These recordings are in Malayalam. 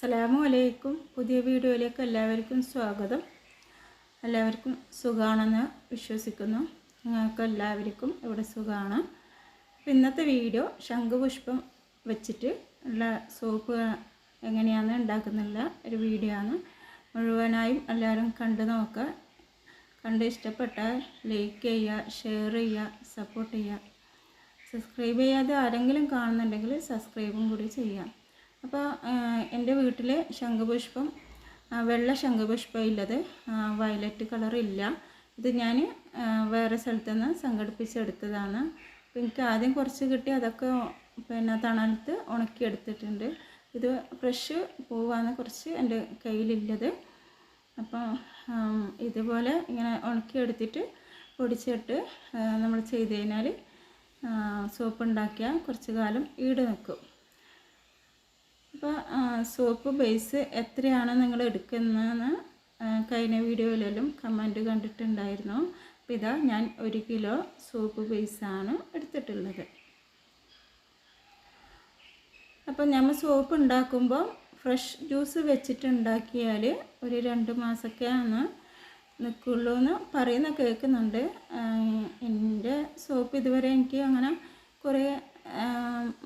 അസ്സലാമു അലൈക്കും പുതിയ വീഡിയോയിലേക്ക് എല്ലാവർക്കും സ്വാഗതം. എല്ലാവർക്കും സുഖമാണെന്ന് വിശ്വസിക്കുന്നു. നിങ്ങൾക്ക് എല്ലാവർക്കും ഇവിടെ സുഖമാണ് ഇന്നത്തെ വീഡിയോ ശംഖുപുഷ്പം വെച്ചിട്ട് ഉള്ള സോപ്പ് എങ്ങനെയാണ് ഉണ്ടാക്കുന്നുള്ള ഒരു വീഡിയോ ആണ്. മുഴുവനായും എല്ലാവരും കണ്ടു നോക്കുക. കണ്ട് ഇഷ്ടപ്പെട്ടാൽ ലൈക്ക് ചെയ്യുക ഷെയർ ചെയ്യുക സപ്പോർട്ട് ചെയ്യുക. സബ്സ്ക്രൈബ് ചെയ്യാതെ ആരെങ്കിലും കാണുന്നുണ്ടെങ്കിൽ സബ്സ്ക്രൈബും കൂടി ചെയ്യാം അപ്പോൾ എന്റെ വീട്ടിൽ ശംഖുപുഷ്പം വെള്ള ശംഖുപുഷ്പം ഇല്ലത് വയലറ്റ് കളർ ഇല്ല. ഇത് ഞാൻ വേറെ സ്ഥലത്തു നിന്ന് സംഘടിപ്പിച്ചെടുത്തതാണ്. അപ്പോൾ എനിക്ക് ആദ്യം കുറച്ച് കിട്ടി അതൊക്കെ പിന്നെ തണലത്ത് ഉണക്കിയെടുത്തിട്ടുണ്ട്. ഇത് ഫ്രഷ് പൂവാണ് കുറച്ച് എന്റെ കയ്യിലുള്ളത് അപ്പോൾ ഇതുപോലെ ഇങ്ങനെ ഉണക്കിയെടുത്തിട്ട് പൊടിച്ചിട്ട് നമ്മൾ ചെയ്ത് കഴിഞ്ഞാൽ സോപ്പ് ഉണ്ടാക്കിയാൽ കുറച്ച് കാലം ഈട് നിൽക്കും അപ്പോൾ സോപ്പ് ബേസ് എത്രയാണ് നിങ്ങൾ എടുക്കുന്നതെന്ന് കഴിഞ്ഞ വീഡിയോയിലെല്ലാം കമന്റ് കണ്ടിട്ടുണ്ടായിരുന്നു. അപ്പോൾ ഇതാ ഞാൻ ഒരു കിലോ സോപ്പ് ബേസാണ് എടുത്തിട്ടുള്ളത്. അപ്പോൾ നമ്മൾ സോപ്പ് ഉണ്ടാക്കുമ്പോൾ ഫ്രഷ് ജ്യൂസ് വെച്ചിട്ടുണ്ടാക്കിയാൽ ഒരു രണ്ട് മാസമൊക്കെയാണ് നിൽക്കുള്ളൂ എന്ന് പറയുന്ന കേൾക്കുന്നുണ്ട്. എന്റെ സോപ്പ് ഇതുവരെ എനിക്ക് അങ്ങനെ കുറേ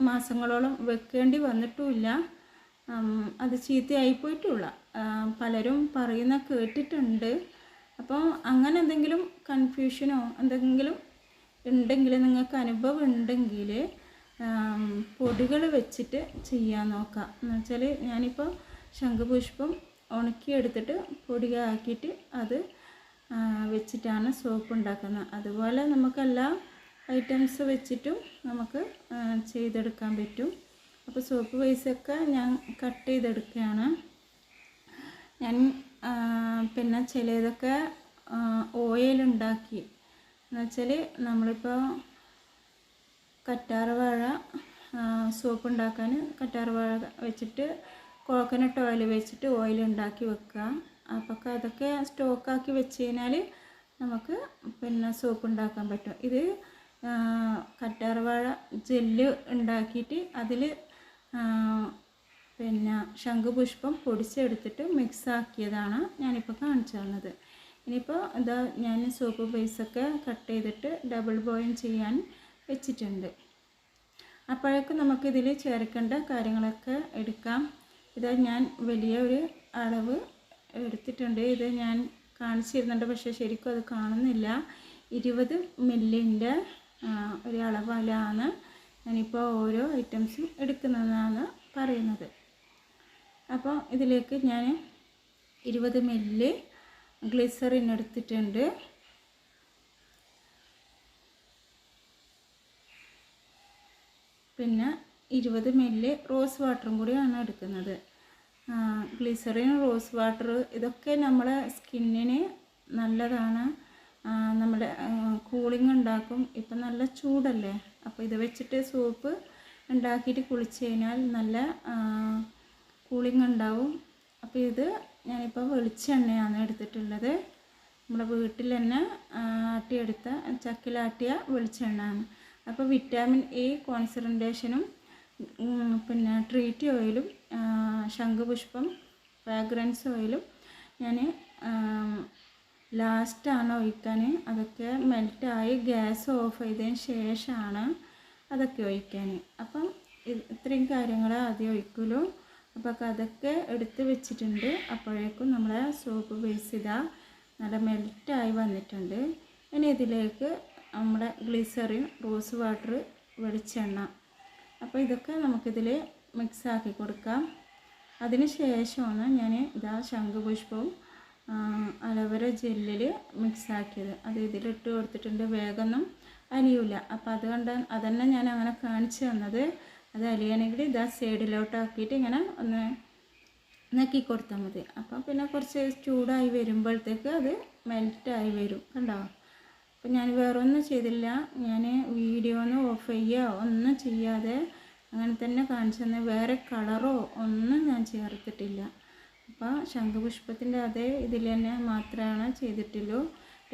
മാസങ്ങളോളം വെക്കേണ്ടി വന്നിട്ടുമില്ല. അത് ചീത്തയായി പോയിട്ടുള്ള. പലരും പറയുന്ന കേട്ടിട്ടുണ്ട്. അപ്പോൾ അങ്ങനെ എന്തെങ്കിലും കൺഫ്യൂഷനോ എന്തെങ്കിലും ഉണ്ടെങ്കിൽ നിങ്ങൾക്ക് അനുഭവം ഉണ്ടെങ്കിൽ പൊടികൾ വെച്ചിട്ട് ചെയ്യാൻ നോക്കാം. എന്ന് വെച്ചാൽ ഞാനിപ്പോൾ ശംഖുപുഷ്പം ഉണക്കിയെടുത്തിട്ട് പൊടിയാക്കിയിട്ട് അത് വെച്ചിട്ടാണ് സോപ്പ് ഉണ്ടാക്കുന്നത്. അതുപോലെ നമുക്കെല്ലാ ഐറ്റംസ് വെച്ചിട്ടും നമുക്ക് ചെയ്തെടുക്കാൻ പറ്റും. അപ്പോൾ സോപ്പ് പൈസയൊക്കെ ഞാൻ കട്ട് ചെയ്തെടുക്കുകയാണ്. ഞാൻ പിന്നെ ചിലതൊക്കെ ഓയിൽ ഉണ്ടാക്കി. എന്നുവെച്ചാൽ നമ്മളിപ്പോൾ കറ്റാർ വാഴ സോപ്പ് ഉണ്ടാക്കാൻ കറ്റാർ വാഴ വെച്ചിട്ട് കോക്കനട്ട് ഓയിൽ വെച്ചിട്ട് ഓയിൽ ഉണ്ടാക്കി വെക്കുക. അപ്പോൾ അതൊക്കെ സ്റ്റോക്കാക്കി വെച്ച് കഴിഞ്ഞാൽ നമുക്ക് പിന്നെ സോപ്പ് ഉണ്ടാക്കാൻ പറ്റും. ഇത് കറ്റാറ് കറ്റാർ വാഴ ജെല്ല് ഉണ്ടാക്കിയിട്ട് അതിൽ പിന്നെ ശംഖുപുഷ്പം പൊടിച്ചെടുത്തിട്ട് മിക്സ് ആക്കിയതാണ് ഞാനിപ്പോൾ കാണിച്ചു തന്നത്. ഇനിയിപ്പോൾ ഇതാ ഞാൻ സോപ്പ് ബേസൊക്കെ കട്ട് ചെയ്തിട്ട് ഡബിൾ ബോയിൽ ചെയ്യാൻ വെച്ചിട്ടുണ്ട്. അപ്പോഴേക്കും നമുക്കിതിൽ ചേർക്കേണ്ട കാര്യങ്ങളൊക്കെ എടുക്കാം. ഇതാ ഞാൻ വലിയ ഒരു അളവ് എടുത്തിട്ടുണ്ട്. ഇത് ഞാൻ കാണിച്ചിരുന്നുണ്ട് പക്ഷേ ശരിക്കും അത് കാണുന്നില്ല. ഇരുപത് മില്ലിന്റെ ഒരു അളവിലാണ്. ഞാനിപ്പോൾ ഓരോ ഐറ്റംസും എടുക്കുന്നതാണ് പറയുന്നത്. അപ്പോൾ ഇതിലേക്ക് ഞാൻ ഇരുപത് മില്ലി ഗ്ലിസറിൻ എടുത്തിട്ടുണ്ട്. പിന്നെ ഇരുപത് മില്ലി റോസ് വാട്ടറും കൂടിയാണ് എടുക്കുന്നത്. ഗ്ലിസറിൻ റോസ് വാട്ടർ ഇതൊക്കെ നമ്മളെ സ്കിന്നിന് നല്ലതാണ്. നമ്മുടെ കൂളിംഗ് ഉണ്ടാക്കും. ഇപ്പം നല്ല ചൂടല്ലേ? അപ്പോൾ ഇത് വെച്ചിട്ട് സോപ്പ് ഉണ്ടാക്കിയിട്ട് കുളിച്ച് കഴിഞ്ഞാൽ നല്ല കൂളിംഗ് ഉണ്ടാവും. അപ്പോൾ ഇത് ഞാനിപ്പോൾ വെളിച്ചെണ്ണയാണ് എടുത്തിട്ടുള്ളത്. നമ്മുടെ വീട്ടിൽ തന്നെ ആട്ടിയെടുത്ത ചക്കിലാട്ടിയ വെളിച്ചെണ്ണയാണ് അപ്പോൾ വിറ്റാമിൻ എ കോൺസെൻട്രേഷനും പിന്നെ ട്രീറ്റ് ഓയിലും ശംഖുപുഷ്പം ഫ്രാഗ്രൻസ് ഓയിലും ഞാൻ ലാസ്റ്റാണ് ഒഴിക്കാൻ അതൊക്കെ മെൽറ്റായി ഗ്യാസ് ഓഫ് ചെയ്തതിന് ശേഷമാണ് അതൊക്കെ ഒഴിക്കാൻ അപ്പം ഇത്രയും കാര്യങ്ങൾ ആദ്യം ഒഴിക്കുള്ളൂ. അപ്പോൾ അതൊക്കെ എടുത്ത് വെച്ചിട്ടുണ്ട്. അപ്പോഴേക്കും നമ്മളെ സോപ്പ് ബേസ് ഇതാ നല്ല മെൽറ്റായി വന്നിട്ടുണ്ട്. ഇനി ഇതിലേക്ക് നമ്മുടെ ഗ്ലിസറിൻ റോസ് വാട്ടർ വെളിച്ചെണ്ണ. അപ്പോൾ ഇതൊക്കെ നമുക്കിതിൽ മിക്സാക്കി കൊടുക്കാം. അതിന് ശേഷമാണ് ഞാൻ ഇതാ ശംഖുപുഷ്പവും അലവര ജെല്ലിൽ മിക്സ് ആക്കിയത്. അത് ഇതിലിട്ട് കൊടുത്തിട്ടുണ്ട്. വേഗമൊന്നും അലിയില്ല അപ്പം അതുകൊണ്ട് അതന്നെ ഞാൻ അങ്ങനെ കാണിച്ചു തന്നത്. അത് അലിയണമെങ്കിൽ ഇതാ സൈഡിലോട്ടാക്കിയിട്ട് ഇങ്ങനെ ഒന്ന് നക്കി കൊടുത്താൽ മതി. അപ്പം പിന്നെ കുറച്ച് ചൂടായി വരുമ്പോഴത്തേക്ക് അത് മെൽറ്റായി വരും. കണ്ടോ? അപ്പം ഞാൻ വേറെ ഒന്നും ചെയ്തില്ല. ഞാൻ വീഡിയോ ഒന്ന് ഓഫ് ചെയ്യുകയോ ഒന്നും ചെയ്യാതെ അങ്ങനെ തന്നെ കാണിച്ചു തന്നെ. വേറെ കളറോ ഒന്നും ഞാൻ ചേർത്തിട്ടില്ല. അപ്പോൾ ശംഖുപുഷ്പത്തിന്റെ അതേ ഇതിൽ തന്നെ മാത്രമാണ് ചെയ്തിട്ടുള്ളൂ.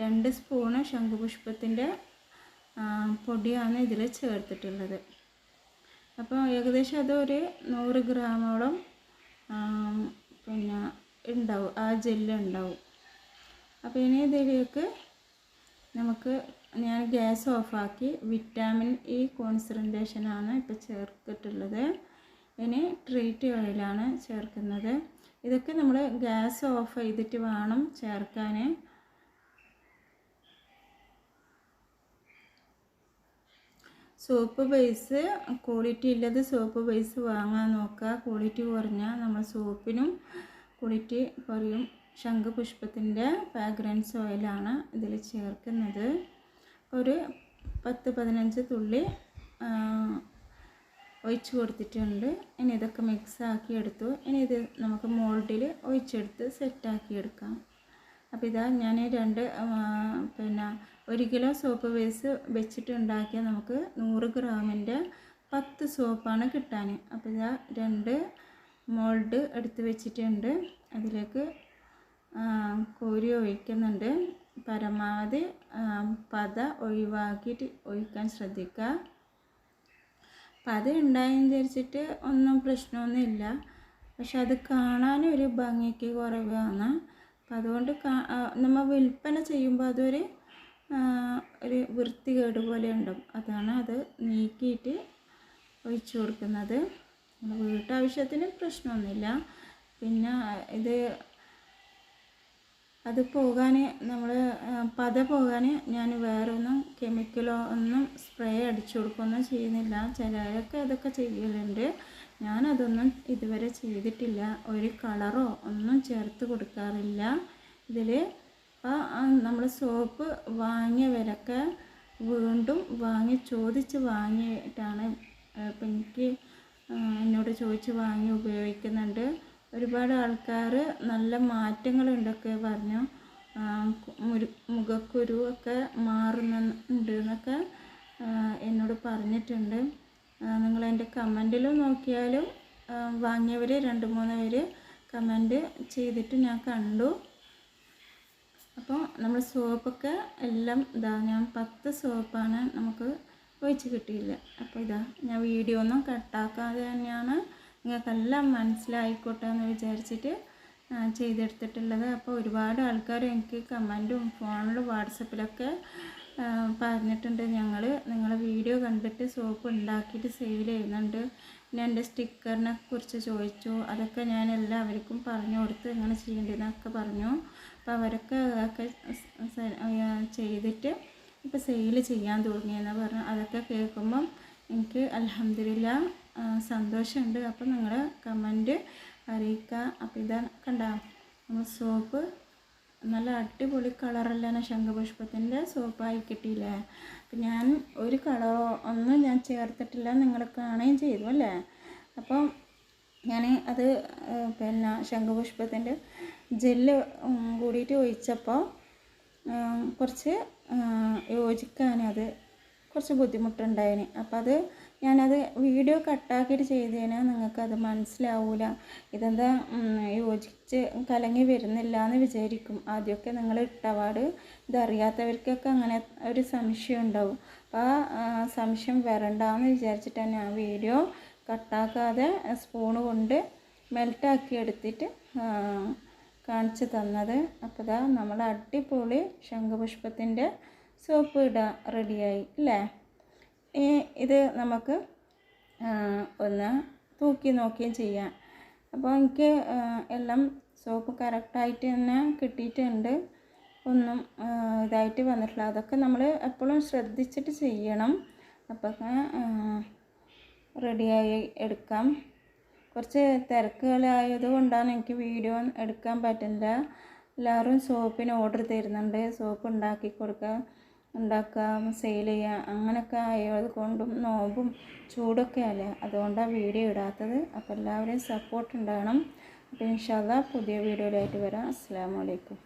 രണ്ട് സ്പൂണ് ശംഖുപുഷ്പത്തിന്റെ പൊടിയാണ് ഇതിൽ ചേർത്തിട്ടുള്ളത്. അപ്പോൾ ഏകദേശം അതൊരു നൂറ് ഗ്രാമോളം പിന്നെ ഉണ്ടാവും ആ ജെല്ല് ഉണ്ടാവും. അപ്പോൾ ഇനി ഇതിലേക്ക് നമുക്ക് ഞാൻ ഗ്യാസ് ഓഫാക്കി വിറ്റാമിൻ ഇ കോൺസെൻട്രേഷനാണ് ഇപ്പോൾ ചേർത്തിട്ടുള്ളത്. ഇനി ട്രീറ്റ് ഓയിലാണ് ചേർക്കുന്നത്. ഇതൊക്കെ നമ്മൾ ഗ്യാസ് ഓഫ് ചെയ്തിട്ട് വേണം ചേർക്കാൻ സോപ്പ് ബേസ് ക്വാളിറ്റി ഇല്ലാത്ത സോപ്പ് ബേസ് വാങ്ങാൻ നോക്കുക. ക്വാളിറ്റി കുറഞ്ഞാൽ നമ്മൾ സോപ്പിനും ക്വാളിറ്റി കുറയും ശംഖുപുഷ്പത്തിന്റെ ഫ്രാഗ്രൻസ് ഓയിലാണ് ഇതിൽ ചേർക്കുന്നത്. ഒരു പത്ത് പതിനഞ്ച് തുള്ളി ഒഴിച്ച് കൊടുത്തിട്ടുണ്ട്. ഇനി ഇതൊക്കെ മിക്സ് ആക്കി എടുത്തു. ഇനി ഇത് നമുക്ക് മോൾഡിൽ ഒഴിച്ചെടുത്ത് സെറ്റാക്കി എടുക്കാം. അപ്പോൾ ഇതാ ഞാൻ രണ്ട് പിന്നെ ഒരു കിലോ സോപ്പ് ബേസ് വെച്ചിട്ട് ഉണ്ടാക്കിയാൽ നമുക്ക് നൂറ് ഗ്രാമിന്റെ പത്ത് സോപ്പാണ് കിട്ടാൻ അപ്പോൾ ഇതാ രണ്ട് മോൾഡ് എടുത്ത് വെച്ചിട്ടുണ്ട്. അതിലേക്ക് കോരി ഒഴിക്കുന്നുണ്ട്. പരമാവധി പത ഒഴിവാക്കിയിട്ട് ഒഴിക്കാൻ ശ്രദ്ധിക്കുക. പത ഉണ്ടായെന്ന് വിചാരിച്ചിട്ട് ഒന്നും പ്രശ്നമൊന്നുമില്ല പക്ഷെ അത് കാണാൻ ഒരു ഭംഗിക്ക് കുറവാണ്. അപ്പം അതുകൊണ്ട് നമ്മൾ വിൽപ്പന ചെയ്യുമ്പോൾ അതൊരു ഒരു വൃത്തികേട് പോലെ ഉണ്ടാവും. അതാണ് അത് നീക്കിയിട്ട് ഒഴിച്ചു കൊടുക്കുന്നത്. വീട്ടാവശ്യത്തിന് പ്രശ്നമൊന്നുമില്ല. പിന്നെ ഇത് അത് പോകാൻ നമ്മൾ പത പോകാൻ ഞാൻ വേറൊന്നും കെമിക്കലോ ഒന്നും സ്പ്രേ അടിച്ചു കൊടുക്കുകയൊന്നും ചെയ്യുന്നില്ല. ചിലരൊക്കെ അതൊക്കെ ചെയ്യലുണ്ട്. ഞാനതൊന്നും ഇതുവരെ ചെയ്തിട്ടില്ല. ഒരു കളറോ ഒന്നും ചേർത്ത് കൊടുക്കാറില്ല. ഇതിൽ നമ്മൾ സോപ്പ് വാങ്ങിയവരൊക്കെ വീണ്ടും വാങ്ങി ചോദിച്ച് വാങ്ങിയിട്ടാണ് ഇപ്പം എനിക്ക് എന്നോട് ചോദിച്ച് വാങ്ങി ഉപയോഗിക്കുന്നുണ്ട്. ഒരുപാട് ആൾക്കാർ നല്ല മാറ്റങ്ങളുണ്ടൊക്കെ പറഞ്ഞു. മുഖക്കുരു ഒക്കെ മാറുന്നുണ്ട് എന്നൊക്കെ എന്നോട് പറഞ്ഞിട്ടുണ്ട്. നിങ്ങൾ എന്റെ കമന്റിൽ നോക്കിയാലും വാങ്ങിയവർ രണ്ട് മൂന്ന് പേര് കമന്റ് ചെയ്തിട്ട് ഞാൻ കണ്ടു. അപ്പോൾ നമ്മൾ സോപ്പൊക്കെ എല്ലാം ഇതാ ഞാൻ പത്ത് സോപ്പാണ് നമുക്ക് ഒഴിച്ച് കിട്ടിയില്ല. അപ്പോൾ ഇതാ ഞാൻ വീഡിയോ ഒന്നും കട്ടാക്കാതെ തന്നെയാണ് നിങ്ങൾക്കെല്ലാം മനസ്സിലായിക്കോട്ടെ എന്ന് വിചാരിച്ചിട്ട് ചെയ്തെടുത്തിട്ടുള്ളത്. അപ്പോൾ ഒരുപാട് ആൾക്കാർ എനിക്ക് കമന്റും ഫോണിലും വാട്സപ്പിലൊക്കെ പറഞ്ഞിട്ടുണ്ട്. ഞങ്ങൾ നിങ്ങളെ വീഡിയോ കണ്ടിട്ട് സോപ്പ് ഉണ്ടാക്കിയിട്ട് സെയിൽ ചെയ്യുന്നുണ്ട്. പിന്നെ എന്റെ സ്റ്റിക്കറിനെ കുറിച്ച് ചോദിച്ചു. അതൊക്കെ ഞാൻ എല്ലാവർക്കും പറഞ്ഞു കൊടുത്ത് എങ്ങനെ ചെയ്യേണ്ടതെന്നൊക്കെ പറഞ്ഞു. അപ്പോൾ അവരൊക്കെ അതൊക്കെ ചെയ്തിട്ട് ഇപ്പോൾ സെയിൽ ചെയ്യാൻ തുടങ്ങിയെന്ന് പറഞ്ഞു അതൊക്കെ കേൾക്കുമ്പം എനിക്ക് അലഹമില്ല സന്തോഷമുണ്ട്. അപ്പോൾ നിങ്ങൾ കമന്റ് അറിയിക്കുക അപ്പോൾ ഇതാ കണ്ട നമ്മൾ സോപ്പ് നല്ല അടിപൊളി കളറല്ലാണ് ശംഖുപുഷ്പത്തിന്റെ സോപ്പായി കിട്ടിയില്ലേ? അപ്പം ഞാൻ ഒരു കളറോ ഒന്നും ഞാൻ ചേർത്തിട്ടില്ല. നിങ്ങൾ കാണുകയും ചെയ്തു അല്ലേ? അപ്പം ഞാൻ അത് പിന്നെ ശംഖുപുഷ്പത്തിന്റെ ജെല്ല് കൂടിയിട്ട് ഒഴിച്ചപ്പോൾ കുറച്ച് യോജിക്കാൻ അത്. കുറച്ച് ബുദ്ധിമുട്ടുണ്ടായിന്. അപ്പം അത് ഞാനത് വീഡിയോ കട്ടാക്കിയിട്ട് ചെയ്തതിന് നിങ്ങൾക്കത് മനസ്സിലാവില്ല ഇതെന്താ യോജിച്ച് കലങ്ങി വരുന്നില്ല എന്ന് വിചാരിക്കും. ആദ്യമൊക്കെ നിങ്ങൾ ഇട്ടപാട് ഇതറിയാത്തവർക്കൊക്കെ അങ്ങനെ ഒരു സംശയം ഉണ്ടാവും അപ്പോൾ ആ സംശയം വരണ്ടെന്ന് വിചാരിച്ചിട്ടാണ് ഞാൻ വീഡിയോ കട്ടാക്കാതെ സ്പൂണ് കൊണ്ട് മെൽറ്റാക്കി എടുത്തിട്ട് കാണിച്ചു തന്നത്. അപ്പോൾ ഇതാ നമ്മൾ അടിപൊളി ശംഖുപുഷ്പത്തിന്റെ സോപ്പ് ഇടാൻ റെഡിയായി അല്ലേ? ഇത് നമുക്ക് ഒന്ന് തൂക്കി നോക്കുകയും ചെയ്യാം. അപ്പോൾ എനിക്ക് എല്ലാം സോപ്പ് കറക്റ്റായിട്ട് തന്നെ കിട്ടിയിട്ടുണ്ട്. ഒന്നും ഇതായിട്ട് വന്നിട്ടില്ല. അതൊക്കെ നമ്മൾ എപ്പോഴും ശ്രദ്ധിച്ചിട്ട് ചെയ്യണം. അപ്പോൾ റെഡിയായി എടുക്കാം. കുറച്ച് തിരക്കുകളായത് കൊണ്ടാണ് എനിക്ക് വീഡിയോ എടുക്കാൻ പറ്റുന്നില്ല. എല്ലാവരും സോപ്പിന് ഓർഡർ തരുന്നുണ്ട്. സോപ്പ് ഉണ്ടാക്കി കൊടുക്കുക. ഉണ്ടാക്കാം സെയിൽ ചെയ്യാം അങ്ങനെയൊക്കെ ആയത് കൊണ്ടും നോമ്പും ചൂടൊക്കെ അല്ലേ? അതുകൊണ്ടാണ് വീഡിയോ ഇടാത്തത്. അപ്പോൾ എല്ലാവരെയും സപ്പോർട്ട് ഉണ്ടാകണം. അപ്പോൾ ഇൻഷാല്ല പുതിയ വീഡിയോയിലായിട്ട് വരാം. അസ്സാം വലൈക്കും